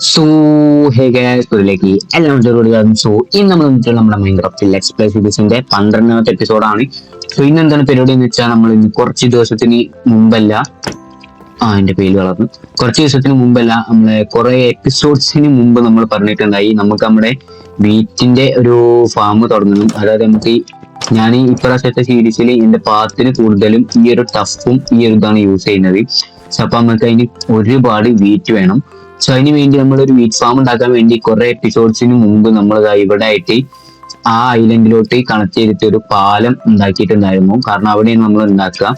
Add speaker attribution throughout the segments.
Speaker 1: So ഹേ ഗൈസിലേക്ക് എല്ലാം ചെറുതാണ് so ഇന്ന് നമ്മൾ വന്നിട്ടുള്ള നമ്മുടെ മൈൻക്രാഫ്റ്റ് എക്സ്പ്രസ് സീരീസിന്റെ പന്ത്രണ്ടാമത്തെ എപ്പിസോഡാണ് സോ ഇന്ന് എന്താണ് പരിപാടി എന്ന് വെച്ചാൽ നമ്മൾ ഇന്ന് കുറച്ച് ദിവസത്തിന് മുമ്പല്ല ആ എന്റെ പേര് വളർന്നു. കുറച്ച് ദിവസത്തിന് മുമ്പല്ല നമ്മളെ കുറെ എപ്പിസോഡ്സിന് മുമ്പ് നമ്മൾ പറഞ്ഞിട്ടുണ്ടായി. നമുക്ക് നമ്മുടെ വീറ്റിന്റെ ഒരു ഫാം തുടങ്ങണം. അതായത് നമുക്ക് ഞാൻ ഈ ഇപ്രാവശ്യത്തെ സീരീസിൽ എന്റെ പാത്തിന് കൂടുതലും ഈ ഒരു ടഫും ഈ ഒരു ഇതാണ് യൂസ് ചെയ്യുന്നത്. അപ്പൊ നമുക്ക് അതിന് ഒരുപാട് വീറ്റ് വേണം. സോ അതിന് വേണ്ടി നമ്മൾ ഒരു വീറ്റ് ഫാം ഉണ്ടാക്കാൻ വേണ്ടി കുറെ എപ്പിസോഡ്സിന് മുമ്പ് നമ്മൾ ഇവിടെ ആയിട്ട് ആ ഐലൻഡിലോട്ട് കണക്ട് ചെയ്തിട്ട് ഒരു പാലം ഉണ്ടാക്കിയിട്ടുണ്ടായിരുന്നു. കാരണം അവിടെയാണ് നമ്മൾ ഉണ്ടാക്കുക.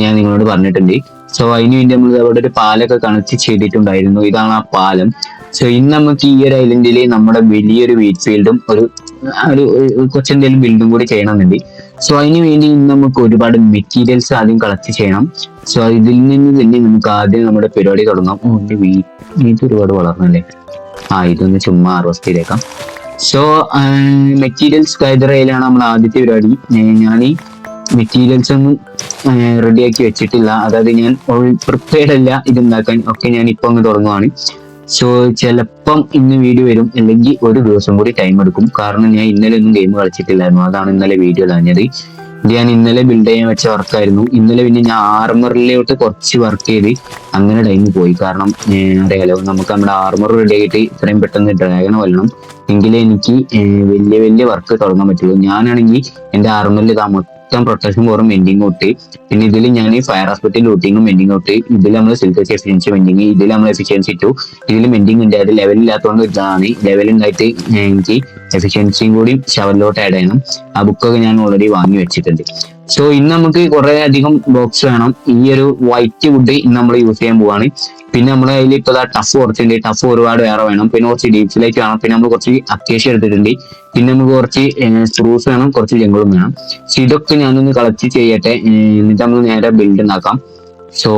Speaker 1: ഞാൻ നിങ്ങളോട് പറഞ്ഞിട്ടുണ്ട്. സോ അതിന് വേണ്ടി നമ്മൾ അവിടെ ഒരു പാലൊക്കെ കണക്ട് ചെയ്തിട്ടുണ്ടായിരുന്നു. ഇതാണ് ആ പാലം. സോ ഇന്ന് നമുക്ക് ഈ ഒരു ഐലൻഡിൽ നമ്മുടെ വലിയൊരു വീറ്റ് ഫീൽഡും ഒരു ഒരു കൊച്ചെന്തെങ്കിലും ബിൽഡും കൂടി ചെയ്യണമെന്നുണ്ട്. സോ അതിന് വേണ്ടി ഇന്ന് നമുക്ക് ഒരുപാട് മെറ്റീരിയൽസ് ആദ്യം കളക്ട് ചെയ്യണം. സോ ഇതിൽ നിന്ന് തന്നെ നമുക്ക് ആദ്യം നമ്മുടെ പരിപാടി തുടങ്ങാം. ഓ വീറ്റ് ഒരുപാട് വളർന്നല്ലേ? ആ ഇതൊന്ന് ചുമ്മാ അറുപത്തിയിലേക്കാം സോ മെറ്റീരിയൽസ് കൈതറയിലാണ് നമ്മൾ ആദ്യത്തെ പരിപാടി. ഞാൻ ഈ മെറ്റീരിയൽസ് ഒന്നും റെഡിയാക്കി വെച്ചിട്ടില്ല. അതായത് ഞാൻ പ്രിപ്പയർഡ് അല്ല ഇതുണ്ടാക്കാൻ. ഒക്കെ ഞാൻ ഇപ്പൊ അങ്ങ് തുടങ്ങുവാണ്. സോ ചിലപ്പം ഇന്ന് വീഡിയോ വരും. അല്ലെങ്കിൽ ഒരു ദിവസം കൂടി ടൈം എടുക്കും. കാരണം ഞാൻ ഇന്നലെ ഒന്നും ഗെയിം കളിച്ചിട്ടില്ലായിരുന്നു. അതാണ് ഇന്നലെ വീഡിയോ ഇടാഞ്ഞത് ഞാൻ ഇന്നലെ ബിൽഡ് ചെയ്യാൻ വെച്ച വർക്കായിരുന്നു ഇന്നലെ പിന്നെ ഞാൻ ആർമറിലോട്ട് കുറച്ച് വർക്ക് ചെയ്ത് അങ്ങനെ ടൈം പോയി. കാരണം അറിയാലോ നമുക്ക് നമ്മുടെ ആർമർ റെഡി ആയിട്ട് ഇത്രയും പെട്ടെന്ന് ഡ്രാഗൺ കൊല്ലണം. എങ്കിലേ എനിക്ക് വലിയ വലിയ വർക്ക് തുടങ്ങാൻ പറ്റുള്ളൂ. ഞാനാണെങ്കിൽ എന്റെ ആർമറിൽ ഇതാ മൊത്തം പ്രൊട്ടക്ഷൻ ഫോറും വെൻഡിങ് ഔട്ട് പിന്നെ ഇതിൽ ഞാൻ ഫയർ ഹോസ്പിറ്റൽ ലൂട്ടിങ്ങും വെൻഡിങ് ഔട്ട് ഇതിൽ നമ്മൾ സിൽക്കസ് എഫിഷ്യൻസി വെൻഡിങ് ഇതിൽ നമ്മൾ എഫിഷ്യൻസി ടു ഇതിൽ വെൻഡിങ് ഉണ്ട്. അത് ലെവൽ ഇല്ലാത്തതുകൊണ്ട് ഇതാണ്. ലെവൽ ഉണ്ടായിട്ട് എനിക്ക് എഫിഷ്യൻസിയും കൂടി ഷവറിലോട്ട് ആഡ് ചെയ്യണം. ആ ബുക്കൊക്കെ ഞാൻ ഓൾറെഡി വാങ്ങി വെച്ചിട്ടുണ്ട്. സോ ഇന്ന് നമുക്ക് കുറെ അധികം ബോക്സ് വേണം. ഈ ഒരു വൈറ്റ് വുഡ് ഇന്ന് നമ്മൾ യൂസ് ചെയ്യാൻ പോവാണ്. പിന്നെ നമ്മുടെ കയ്യിൽ ഇപ്പൊ ടഫ് കുറച്ചുണ്ട്. ടഫ് ഒരുപാട് വേറെ വേണം. പിന്നെ കുറച്ച് ഡീപ്സിലേക്ക് വേണം. പിന്നെ നമ്മൾ കുറച്ച് അത്യാവശ്യം എടുത്തിട്ടുണ്ട്. പിന്നെ നമുക്ക് കുറച്ച് സ്ക്രൂസ് വേണം. കുറച്ച് ജംഗിളും വേണം. സോ ഇതൊക്കെ ഞാനൊന്ന് കളക്ട് ചെയ്യട്ടെ. എന്നിട്ട് നമ്മൾ നേരെ ബിൽഡ് ഉണ്ടാക്കാം. സോ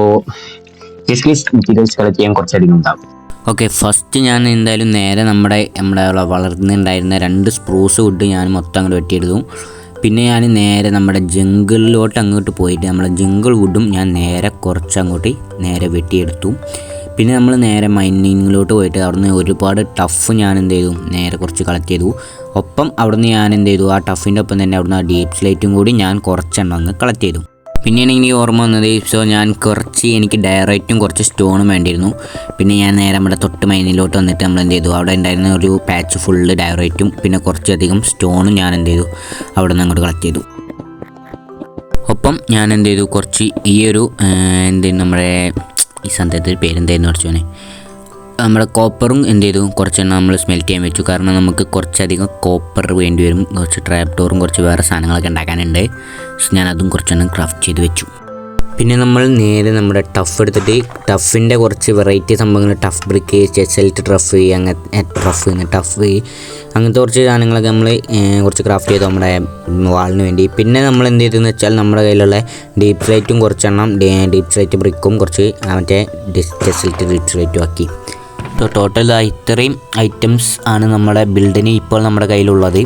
Speaker 1: മെറ്റീരിയൽസ് കളക്ട് ചെയ്യാൻ കുറച്ചധികം ഉണ്ടാകും
Speaker 2: ഓക്കെ ഫസ്റ്റ് ഞാൻ എന്തായാലും നേരെ നമ്മുടെ നമ്മുടെ വളർന്നുണ്ടായിരുന്ന രണ്ട് സ്പ്രൂസ് വുഡ് ഞാൻ മൊത്തം അങ്ങോട്ട് വെട്ടിയെടുത്തു. പിന്നെ ഞാൻ നേരെ നമ്മുടെ ജംഗിളിലോട്ട് അങ്ങോട്ട് പോയിട്ട് നമ്മുടെ ജംഗിൾ വുഡും ഞാൻ നേരെ കുറച്ച് അങ്ങോട്ട് നേരെ വെട്ടിയെടുത്തു. പിന്നെ നമ്മൾ നേരെ മൈനിങ്ങിലോട്ട് പോയിട്ട് അവിടുന്ന് ഒരുപാട് ടഫ് ഞാൻ എന്ത് ചെയ്തു? നേരെ കുറച്ച് കളക്ട് ചെയ്തു. ഒപ്പം അവിടുന്ന് ഞാൻ എന്ത് ചെയ്തു? ആ ടഫിന്റെ ഒപ്പം തന്നെ അവിടുന്ന് ആ ഡീപ് സ്ലൈറ്റും കൂടി ഞാൻ കുറച്ചെണ്ണം അങ്ങ് കളക്ട് ചെയ്തു. പിന്നെയാണ് എനിക്ക് ഓർമ്മ വന്നത് സോ ഞാൻ കുറച്ച് എനിക്ക് ഡയറക്റ്റും കുറച്ച് സ്റ്റോണും വേണ്ടിയിരുന്നു. പിന്നെ ഞാൻ നേരെ നമ്മുടെ തൊട്ട് മൈനിലോട്ട് വന്നിട്ട് നമ്മൾ എന്ത് ചെയ്തു? അവിടെ ഉണ്ടായിരുന്ന ഒരു പാച്ച് ഫുള്ള് ഡയറക്റ്റും പിന്നെ കുറച്ചധികം സ്റ്റോണും ഞാൻ എന്ത് ചെയ്തു? അവിടെ നിന്ന് അങ്ങോട്ട് കളക്ട് ചെയ്തു. ഒപ്പം ഞാൻ എന്ത് ചെയ്തു? കുറച്ച് ഈ ഒരു എന്ത് നമ്മുടെ ഈ സന്ധ്യത്തിൽ പേരെന്തായിരുന്നു കുറച്ചോനെ നമ്മുടെ കോപ്പറും എന്ത് ചെയ്തു? കുറച്ചെണ്ണം നമ്മൾ സ്മെൽറ്റ് ചെയ്യാൻ വെച്ചു. കാരണം നമുക്ക് കുറച്ചധികം കോപ്പർ വേണ്ടി വരും. കുറച്ച് ട്രാപ്പ് ഡോറും കുറച്ച് വേറെ സാധനങ്ങളൊക്കെ ഉണ്ടാക്കാനുണ്ട്. സോ ഞാൻ അതും കുറച്ചെണ്ണം ക്രാഫ്റ്റ് ചെയ്ത് വെച്ചു. പിന്നെ നമ്മൾ നേരെ നമ്മുടെ ടഫ് എടുത്തിട്ട് ടഫിന്റെ കുറച്ച് വെറൈറ്റി സംഭവങ്ങൾ ടഫ് ബ്രിക്ക് ചെസൽറ്റ് ടഫ് അങ്ങനെ ടഫ് ടഫ് അങ്ങനത്തെ കുറച്ച് സാധനങ്ങളൊക്കെ നമ്മൾ കുറച്ച് ക്രാഫ്റ്റ് ചെയ്തു നമ്മുടെ വാളിന് വേണ്ടി. പിന്നെ നമ്മൾ എന്ത് ചെയ്തെന്ന് വെച്ചാൽ നമ്മുടെ കയ്യിലുള്ള ഡീപ്പ് സ്ലൈറ്റും കുറച്ചെണ്ണം ഡീപ് സ്ലൈറ്റ് ബ്രിക്കും കുറച്ച് മറ്റേ ചെസൽറ്റ് ഡീപ്പ് സ്ലൈറ്റും ആക്കി. സോ ടോട്ടൽ ഇത്രയും ഐറ്റംസ് ആണ് നമ്മുടെ ബിൽഡിന് ഇപ്പോൾ നമ്മുടെ കയ്യിലുള്ളത്.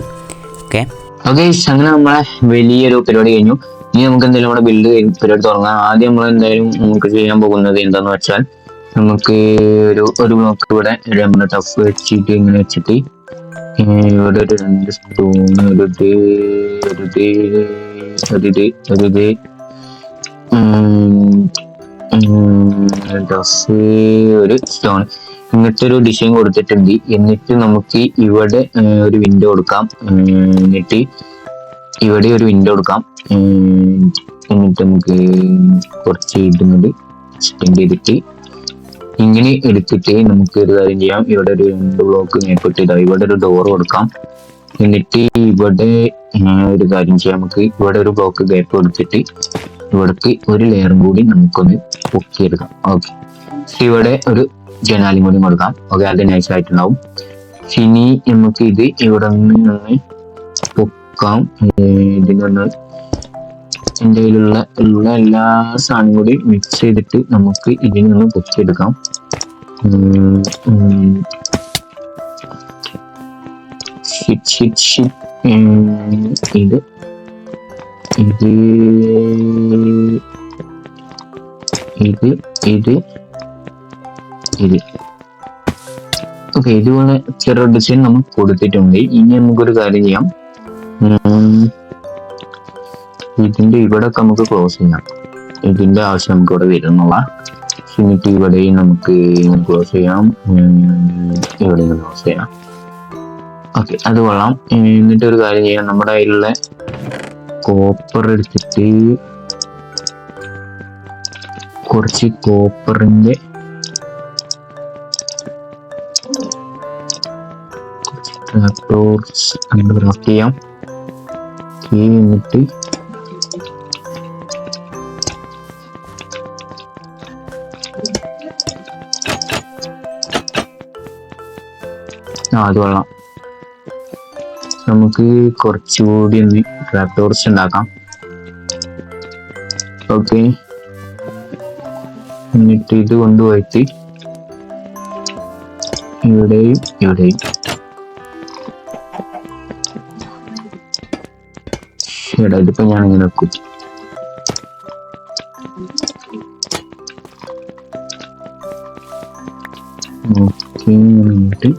Speaker 2: ഓക്കെ
Speaker 1: ഓക്കെ അങ്ങനെ നമ്മളെ വലിയൊരു പരിപാടി കഴിഞ്ഞു. ഇനി നമുക്ക് എന്തായാലും നമ്മുടെ ബിൽഡ് പരിപാടി തുടങ്ങാം. ആദ്യം നമ്മൾ എന്തായാലും നമുക്ക് ചെയ്യാൻ പോകുന്നത് എന്താന്ന് വെച്ചാൽ നമുക്ക് ഒരു ഒരു ബ്ലോക്ക് ഇവിടെ നമ്മുടെ ടഫ് വെച്ചിട്ട് ഇങ്ങനെ വെച്ചിട്ട് ഇവിടെ ഒരു രണ്ട് സ്പൂൺ ഒരു ഒരു ഒരു സ്റ്റോൺ എന്നിട്ടൊരു ഡിസൈൻ കൊടുത്തിട്ടുണ്ട്. എന്നിട്ട് നമുക്ക് ഇവിടെ ഒരു വിൻഡോ കൊടുക്കാം. എന്നിട്ട് ഇവിടെ ഒരു വിൻഡോ കൊടുക്കാം. എന്നിട്ട് നമുക്ക് കുറച്ച് ഇടുന്നത് സ്പെൻഡ് ചെയ്തിട്ട് ഇങ്ങനെ എടുത്തിട്ട് നമുക്ക് ഒരു കാര്യം ചെയ്യാം. ഇവിടെ ഒരു രണ്ട് ബ്ലോക്ക് മേപ്പിട്ട് ഇതാ ഇവിടെ ഒരു ഡോർ കൊടുക്കാം. എന്നിട്ട് ഇവിടെ ഒരു കാര്യം ചെയ്യാം. നമുക്ക് ഇവിടെ ഒരു ബ്ലോക്ക് ഗ്യാപ്പ് കൊടുത്തിട്ട് ഇവിടേക്ക് ഒരു ലെയറും കൂടി നമുക്കൊന്ന് പൊക്കിയെടുക്കാം. ഓക്കെ ഇവിടെ ഒരു ജനാലും കൂടി കൊടുക്കാം. ഓക്കെ അത് നൈസ് ആയിട്ടുണ്ടാവും. ഇനി നമുക്ക് ഇത് ഇവിടെ നിന്ന് പൊക്കാം. ഇതിനൊന്ന് എന്റെ കയ്യിലുള്ള ഉള്ള എല്ലാ സാധനം കൂടി മിക്സ് ചെയ്തിട്ട് നമുക്ക് ഇതിൽ നിന്ന് പൊക്കിയെടുക്കാം. ഇത് ഇത് ഇത് ഇത്. ഇത്. ഓക്കെ ഇതുപോലെ ചെറിയ ഡിസൈൻ നമ്മൾ കൊടുത്തിട്ടുണ്ട്. ഇനി നമുക്കൊരു കാര്യം ചെയ്യാം. ഇതിന്റെ ഇവിടെ നമുക്ക് ക്ലോസ് ചെയ്യാം. ഇതിന്റെ ആവശ്യം നമുക്ക് ഇവിടെ വരുന്നുള്ള. എന്നിട്ട് ഇവിടെയും നമുക്ക് ക്ലോസ് ചെയ്യാം. ഇവിടെയും ക്ലോസ് ചെയ്യാം. ഓക്കെ അത് കൊള്ളാം. എന്നിട്ട് ഒരു കാര്യം ചെയ്യാം. നമ്മുടെ കയ്യിലുള്ള കോപ്പർ എടുത്തിട്ട് കുറച്ച് കോപ്പറിന്റെ ട്രാക്ടോർസ് അങ്ങനെ ക്രാഫ്റ്റ് ചെയ്യാം. കീ എന്നിട്ട് ആ അത് കൊള്ളാം. നമുക്ക് കുറച്ചുകൂടി ഒന്ന് ട്രാക്ടോർസ് ഉണ്ടാക്കാം. ഓക്കെ. എന്നിട്ട് ഇത് കൊണ്ടുപോയിട്ട് ഇവിടെയും ഇവിടെയും. ഇവിടെ ഇതിപ്പോ ഞാൻ ഇങ്ങനെ വെക്കും ഓക്കെ എന്നിട്ട്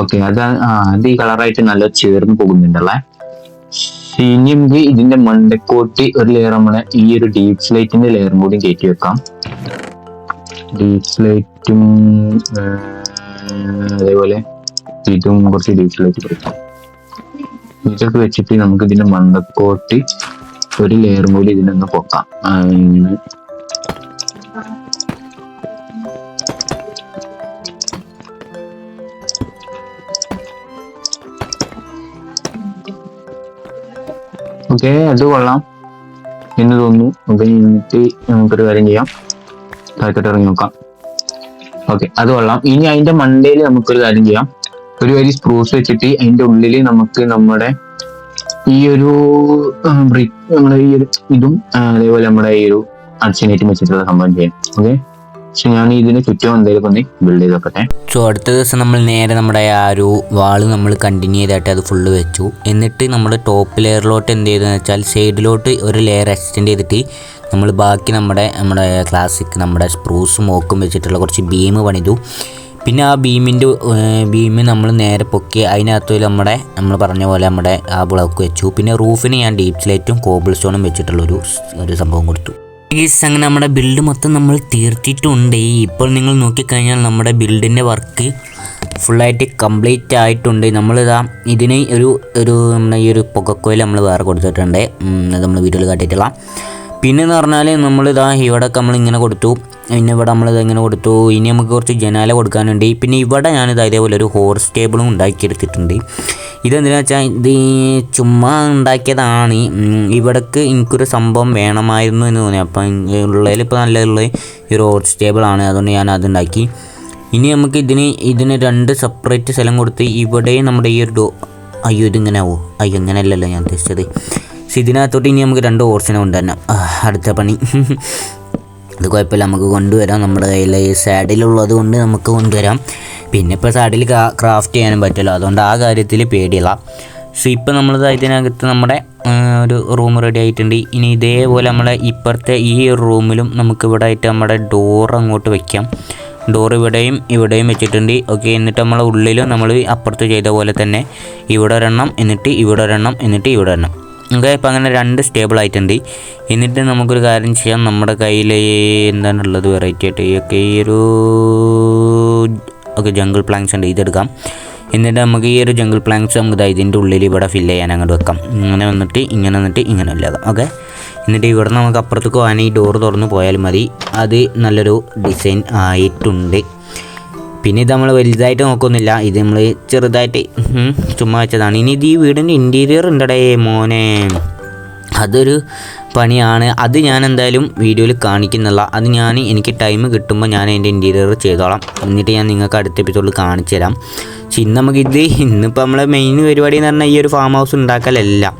Speaker 1: ഓക്കെ അത് ആ അത് ഈ കളറായിട്ട് നല്ല ചേർന്ന് പോകുന്നുണ്ടല്ലേ? ഇനി നമുക്ക് ഇതിന്റെ മണ്ടക്കോട്ട് ഒരു ലെയർ നമ്മളെ ഈ ഒരു ഡീപ് സ്ലൈറ്റിന്റെ ലെയറും കൂടി കയറ്റി വെക്കാം. ഡീപ് സ്ലൈറ്റും അതേപോലെ ഇതും കുറച്ച് ഡീസ്ലൈറ്റ് സ്ലൈറ്റ് കൊടുക്കാം. ഇതൊക്കെ വെച്ചിട്ട് നമുക്ക് ഇതിന്റെ മണ്ടക്കോട്ട് ഒരു ലെയറും കൂടി ഇതിനൊന്ന് പൊക്കാം. ഓക്കെ അത് കൊള്ളാം. എന്ന് തോന്നുന്നു. അപ്പൊ എന്നിട്ട് നമുക്കൊരു കാര്യം ചെയ്യാം. താഴത്തോട്ട് ഇറങ്ങി നോക്കാം ഓക്കെ അത് കൊള്ളാം. ഇനി അതിന്റെ മണ്ടയിൽ നമുക്കൊരു കാര്യം ചെയ്യാം. ഒരു വരി സ്പ്രൂസ് വെച്ചിട്ട് അതിന്റെ ഉള്ളിൽ നമുക്ക് നമ്മുടെ ഈ ഒരു നമ്മുടെ ഈ ഒരു ഇതും അതേപോലെ നമ്മുടെ ഈ ഒരു അർച്ചനേറ്റും വെച്ചിട്ടുള്ള സംഭവം ചെയ്യാം. ഓക്കെ പക്ഷെ ഞാൻ ഇതിന് ചുറ്റും എന്തെങ്കിലും ഒന്ന് ബിൽഡ് ചെയ്ത് വെക്കട്ടെ
Speaker 2: സോ അടുത്ത ദിവസം നമ്മൾ നേരെ നമ്മുടെ ആ ഒരു വാൾ നമ്മൾ കണ്ടിന്യൂ ചെയ്തായിട്ട് അത് ഫുള്ള് വെച്ചു. എന്നിട്ട് നമ്മൾ ടോപ്പ് ലെയറിലോട്ട് എന്ത് ചെയ്തെന്ന് വെച്ചാൽ സൈഡിലോട്ട് ഒരു ലെയർ എക്സ്റ്റെൻഡ് ചെയ്തിട്ട് നമ്മൾ ബാക്കി നമ്മുടെ നമ്മുടെ ക്ലാസിക് നമ്മുടെ സ്പ്രൂസും ഓക്കും വെച്ചിട്ടുള്ള കുറച്ച് ബീം പണിതു. പിന്നെ ആ ബീമിന്റെ ബീം നമ്മൾ നേരെ പൊക്കി അതിനകത്ത് നമ്മുടെ നമ്മൾ പറഞ്ഞ പോലെ നമ്മുടെ ആ ബ്ലോക്ക് വെച്ചു. പിന്നെ റൂഫിന് ഞാൻ ഡീപ് സ്ലേറ്റും കോബിൾ സ്റ്റോണും വെച്ചിട്ടുള്ളൊരു ഒരു സംഭവം കൊടുത്തു. ഗീസ് അങ്ങനെ നമ്മുടെ ബിൽഡ് മൊത്തം നമ്മൾ തീർത്തിട്ടുണ്ട്. ഇപ്പോൾ നിങ്ങൾ നോക്കിക്കഴിഞ്ഞാൽ നമ്മുടെ ബിൽഡിന്റെ വർക്ക് ഫുള്ളായിട്ട് കംപ്ലീറ്റ് ആയിട്ടുണ്ട്. നമ്മളിതാ ഇതിന് ഒരു ഒരു നമ്മുടെ ഈ ഒരു പുകക്കോയിൽ നമ്മൾ വേറെ കൊടുത്തിട്ടുണ്ട്. നമ്മൾ വീഡിയോയിൽ കാട്ടിയിട്ടുള്ള പിന്നെ എന്ന് പറഞ്ഞാൽ നമ്മളിതാ നമ്മൾ ഇങ്ങനെ കൊടുത്തു. പിന്നെ ഇവിടെ നമ്മളിത് ഇങ്ങനെ കൊടുത്തു. ഇനി നമുക്ക് കുറച്ച് ജനാല കൊടുക്കാനുണ്ട്. പിന്നെ ഇവിടെ ഞാനിത് അതേപോലെ ഒരു ഹോർസ് ടേബിളും ഉണ്ടാക്കിയെടുത്തിട്ടുണ്ട്. ഇതെന്തിനാ വെച്ചാൽ ഇത് ചുമ്മാ ഉണ്ടാക്കിയതാണ്. ഇവിടേക്ക് എനിക്കൊരു സംഭവം വേണമായിരുന്നു എന്ന് തോന്നി. അപ്പം ഉള്ളതിൽ ഇപ്പോൾ നല്ലതുള്ള ഒരു ഹോർസ് ടേബിളാണ്. അതുകൊണ്ട് ഞാൻ അതുണ്ടാക്കി ഇനി നമുക്ക് ഇതിന് ഇതിന് രണ്ട് സെപ്പറേറ്റ് സ്ഥലം കൊടുത്ത് ഇവിടെയും നമ്മുടെ ഈ ഒരു അയ്യോ ഇതിങ്ങനെ ആവോ? അയ്യോ ഇങ്ങനെ അല്ലല്ലോ ഞാൻ ഉദ്ദേശിച്ചത്. പക്ഷെ ഇതിനകത്തോട്ട് ഇനി നമുക്ക് രണ്ട് ഓർസിനെ കൊണ്ടുവരണം. തന്നെ അടുത്ത പണി. അത് കുഴപ്പമില്ല നമുക്ക് കൊണ്ടുവരാം. നമ്മുടെ കയ്യിൽ ഈ സാഡിലുള്ളത് കൊണ്ട് നമുക്ക് കൊണ്ടുവരാം. പിന്നെ ഇപ്പോൾ സാഡിൽ ക്രാഫ്റ്റ് ചെയ്യാനും പറ്റുമല്ലോ അതുകൊണ്ട് ആ കാര്യത്തിൽ പേടിയില്ല. സോ ഇപ്പോൾ നമ്മൾ ഇതിനകത്ത് നമ്മുടെ ഒരു റൂം റെഡി ആയിട്ടുണ്ട്. ഇനി ഇതേപോലെ നമ്മളെ ഇപ്പുറത്തെ ഈ റൂമിലും നമുക്ക് ഇവിടെ ആയിട്ട് നമ്മുടെ ഡോർ അങ്ങോട്ട് വയ്ക്കാം ഡോർ ഇവിടെയും ഇവിടെയും വെച്ചിട്ടുണ്ട്. ഓക്കെ എന്നിട്ട് നമ്മളെ ഉള്ളിലും നമ്മൾ അപ്പുറത്ത് ചെയ്ത പോലെ തന്നെ ഇവിടെ ഒരെണ്ണം എന്നിട്ട് ഇവിടെ ഒരെണ്ണം എന്നിട്ട് ഇവിടെ ഒരെണ്ണം. ഓക്കെ ഇപ്പം അങ്ങനെ രണ്ട് സ്റ്റേബിൾ ആയിട്ടുണ്ട്. എന്നിട്ട് നമുക്കൊരു കാര്യം ചെയ്യാം. നമ്മുടെ കയ്യിൽ എന്താണുള്ളത്? വെറൈറ്റി ആയിട്ട് ഒക്കെ ഈ ഒരു ഓക്കെ ജംഗിൾ പ്ലാങ്ക്സ് ഉണ്ട്. ഇതെടുക്കാം. എന്നിട്ട് നമുക്ക് ഈ ഒരു ജംഗിൾ പ്ലാങ്ക്സ് നമുക്ക് ദാ ഇതിന്റെ ഉള്ളിൽ ഇവിടെ ഫില്ല് ചെയ്യാൻ അങ്ങോട്ട് വെക്കാം. ഇങ്ങനെ വന്നിട്ട് ഇങ്ങനെ വന്നിട്ട് ഇങ്ങനെ ഇല്ലാതാം ഓക്കെ? എന്നിട്ട് ഇവിടെ നമുക്ക് അപ്പുറത്തേക്ക് പോകാൻ ഈ ഡോർ തുറന്ന് പോയാൽ മതി. അത് നല്ലൊരു ഡിസൈൻ ആയിട്ടുണ്ട്. പിന്നെ ഇത് നമ്മൾ വലുതായിട്ട് നോക്കുന്നില്ല ഇത് നമ്മൾ ചെറുതായിട്ട് ചുമ്മാ വെച്ചതാണ്. ഇനി ഇത് ഈ വീടിന്റെ ഇന്റീരിയർ ഉണ്ടടേ മോനെ. അതൊരു പണിയാണ്. അത് ഞാൻ എന്തായാലും വീഡിയോയിൽ കാണിക്കുന്നില്ല. അത് ഞാൻ എനിക്ക് ടൈം കിട്ടുമ്പോൾ ഞാൻ അതിന്റെ ഇന്റീരിയർ ചെയ്തോളാം. എന്നിട്ട് ഞാൻ നിങ്ങൾക്ക് അടുത്ത എപ്പിസോഡിൽ കാണിച്ചു തരാം. പക്ഷെ ഇന്ന് നമുക്കിത് ഇന്നിപ്പോൾ നമ്മളെ മെയിൻ പരിപാടി എന്ന് പറഞ്ഞാൽ ഈ ഒരു ഫാം ഹൗസ് ഉണ്ടാക്കലല്ല.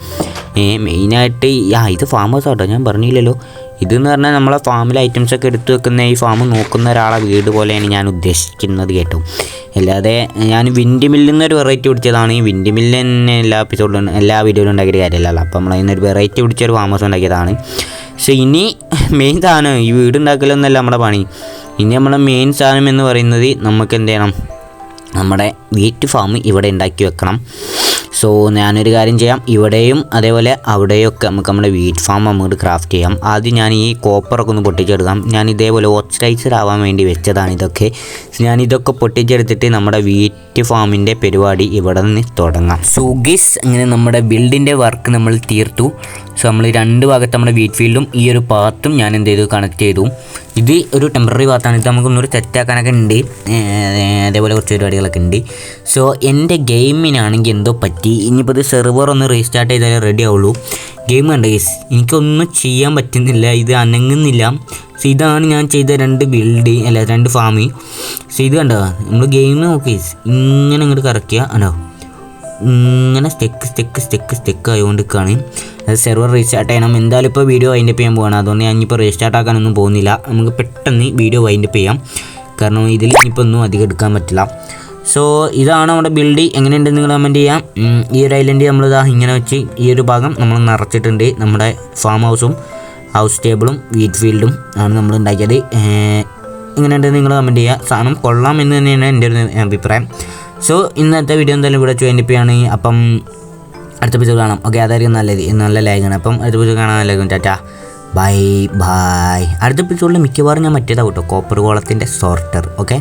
Speaker 2: മെയിനായിട്ട് ആ ഇത് ഫാം ഹൗസ് ആട്ടോ. ഞാൻ പറഞ്ഞില്ലല്ലോ. ഇതെന്ന് പറഞ്ഞാൽ നമ്മളെ ഐറ്റംസ് ഒക്കെ എടുത്തു വെക്കുന്ന ഈ ഫാം നോക്കുന്ന ഒരാളെ വീട് പോലെയാണ് ഞാൻ ഉദ്ദേശിക്കുന്നത് കേട്ടോ. അല്ലാതെ ഞാൻ വിൻഡ് മില്ലിൽ നിന്നൊരു വെറൈറ്റി പിടിച്ചതാണ്. ഈ വിൻഡ് മില്ല് തന്നെ എല്ലാ എപ്പിസോഡിലും എല്ലാ വീഡിയോയിലും ഉണ്ടാക്കിയ കാര്യമല്ലല്ലോ അപ്പോൾ നമ്മൾ അതിനൊരു വെറൈറ്റി പിടിച്ചൊരു ഫാമേഴ്സ് ഹൗസ് ഉണ്ടാക്കിയതാണ്. പക്ഷേ ഇനി മെയിൻ സാധനം ഈ വീട് ഉണ്ടാക്കലൊന്നല്ല നമ്മുടെ പണി. ഇനി നമ്മുടെ മെയിൻ സാധനം എന്ന് പറയുന്നത് നമുക്ക് എന്ത് ചെയ്യണം? നമ്മുടെ വീറ്റ് ഫാം ഇവിടെ ഉണ്ടാക്കി വെക്കണം. സോ ഞാനൊരു കാര്യം ചെയ്യാം. ഇവിടെയും അതേപോലെ അവിടെയൊക്കെ നമുക്ക് നമ്മുടെ വീറ്റ് ഫാം നമുക്ക് ക്രാഫ്റ്റ് ചെയ്യാം. ആദ്യം ഞാൻ ഈ കോപ്പറൊക്കെ ഒന്ന് പൊട്ടിച്ചെടുക്കാം. ഞാൻ ഇതേപോലെ ഓക്സിഡൈസർ ആവാൻ വേണ്ടി വെച്ചതാണ് ഇതൊക്കെ. ഞാൻ ഇതൊക്കെ പൊട്ടിച്ചെടുത്തിട്ട് നമ്മുടെ വീറ്റ് ഫാമിന്റെ പരിപാടി ഇവിടെ നിന്ന് തുടങ്ങാം. സോ ഗിസ് അങ്ങനെ നമ്മുടെ ബിൽഡിന്റെ വർക്ക് നമ്മൾ തീർത്തു. സോ നമ്മൾ രണ്ട് ഭാഗത്ത് നമ്മുടെ വീറ്റ് ഫീൽഡും ഈ ഒരു പാത്തും ഞാൻ എന്ത് ചെയ്തു? കണക്ട് ചെയ്തു. ഇത് ഒരു ടെമ്പററി ഭാഗത്താണ് ഇത് നമുക്കൊന്നൊരു തെറ്റാക്കാനൊക്കെ ഉണ്ട്. അതേപോലെ കുറച്ച് പരിപാടികളൊക്കെ ഉണ്ട്. സോ എന്റെ ഗെയിമിനാണെങ്കിൽ എന്തോ പറ്റി? ഇനിയിപ്പോൾ ഇത് സെർവർ ഒന്ന് റീസ്റ്റാർട്ട് ചെയ്താലേ റെഡി ആവുള്ളൂ. ഗെയിം കണ്ട ഗേസ് എനിക്കൊന്നും ചെയ്യാൻ പറ്റുന്നില്ല. ഇത് അനങ്ങുന്നില്ല. സോ ഇതാണ് ഞാൻ ചെയ്ത രണ്ട് ബിൽഡ് അല്ല രണ്ട് ഫാമി സോ ഇത് കണ്ടോ? നമ്മൾ ഗെയിം നോക്കി ഇങ്ങനെ ഇങ്ങോട്ട് കറക്കുക ആണോ ഇങ്ങനെ സ്റ്റെക്ക് സ്റ്റെക്ക് സ്റ്റെക്ക് സ്റ്റെക്ക് ആയതുകൊണ്ട് അത് സെർവർ റീസ്റ്റാർട്ട് ചെയ്യണം. എന്തായാലും ഇപ്പോൾ വീഡിയോ വൈൻഡപ്പ് ചെയ്യാൻ പോകണം അതുകൊണ്ട് ഞാൻ ഇനിയിപ്പോൾ റീസ്റ്റാർട്ട് ആക്കാനൊന്നും പോകുന്നില്ല. നമുക്ക് പെട്ടെന്ന് വീഡിയോ വൈൻഡപ്പ് ചെയ്യാം. കാരണം ഇതിൽ ഇനിയിപ്പോൾ ഒന്നും അധികം എടുക്കാൻ പറ്റില്ല. സോ ഇതാണ് നമ്മുടെ ബിൽഡ് എങ്ങനെയുണ്ട് നിങ്ങൾ കമന്റ് ചെയ്യാം. ഈ ഒരു ഐലൻഡ് നമ്മളിതാ ഇങ്ങനെ വെച്ച് ഈ ഒരു ഭാഗം നമ്മൾ നിറച്ചിട്ടുണ്ട്. നമ്മുടെ ഫാം ഹൗസും ഹൗസ് ടേബിളും വീറ്റ് ഫീൽഡും ആണ് നമ്മൾ ഉണ്ടാക്കിയത്. എങ്ങനെയുണ്ടെന്ന് എങ്ങനെയുണ്ട് നിങ്ങൾ കമന്റ് ചെയ്യുക സാധനം കൊള്ളാം എന്ന് തന്നെയാണ് എന്റെ ഒരു അഭിപ്രായം. സോ ഇന്നത്തെ വീഡിയോ എന്തായാലും ഇവിടെ ചോദിപ്പിയാണ് അപ്പം അടുത്ത എപ്പിസോഡ് കാണാം. ഓക്കെ അതായിരിക്കും നല്ലത്. നല്ല ലാഗാണ് അപ്പം അടുത്ത പിച്ചു കാണാൻ നല്ല ടാറ്റാ. ബൈ ബൈ അടുത്ത എപ്പിസോഡിൽ മിക്കവാറും ഞാൻ മറ്റേതാവും കേട്ടോ. Copper കോളത്തിന്റെ sorter okay